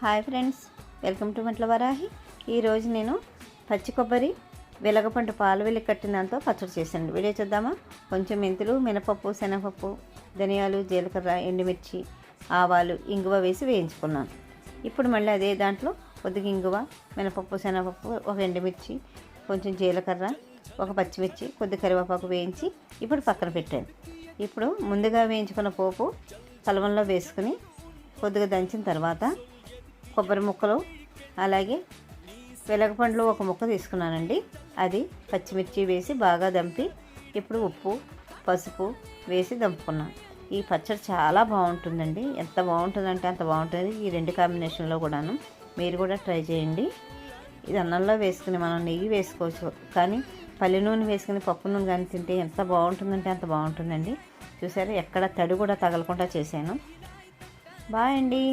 Hi friends welcome to Matla Varahi. ఈరోజు నేను పచ్చి కొబ్బరి వెలగపండు పాలు వెళ్ళి కట్టిన దాంతో పచ్చడి చేశాను వీడియో చూద్దామా? కొంచెం మెంతులు మినపప్పు శనగపప్పు ధనియాలు జీలకర్ర ఎండుమిర్చి ఆవాలు ఇంగువ వేసి వేయించుకున్నాను. ఇప్పుడు మళ్ళీ అదే దాంట్లో కొద్దిగా ఇంగువ మినపప్పు శనగపప్పు ఒక ఎండుమిర్చి కొంచెం జీలకర్ర ఒక పచ్చిమిర్చి కొద్ది కరివేపాకు వేయించి ఇప్పుడు పక్కన పెట్టాను. ఇప్పుడు ముందుగా వేయించుకున్న పోపు కలవంలో వేసుకుని కొద్దిగా దంచిన తర్వాత కొబ్బరి ముక్కలు అలాగే వెలగపండ్లు ఒక ముక్క తీసుకున్నానండి. అది పచ్చిమిర్చి వేసి బాగా దంపి ఇప్పుడు ఉప్పు పసుపు వేసి దంపుకున్నాను. ఈ పచ్చడి చాలా బాగుంటుందండి. ఎంత బాగుంటుందంటే అంత బాగుంటుంది ఈ రెండు కాంబినేషన్లో కూడాను. మీరు కూడా ట్రై చేయండి. ఇది అన్నంలో వేసుకుని మనం నెయ్యి వేసుకోవచ్చు. కానీ పల్లి నూనె వేసుకుని పప్పు నూనె కానీ తింటే ఎంత బాగుంటుందంటే అంత బాగుంటుందండి. చూసారా ఎక్కడ తడి కూడా తగలకుండా చేశాను. బాయ్ అండి.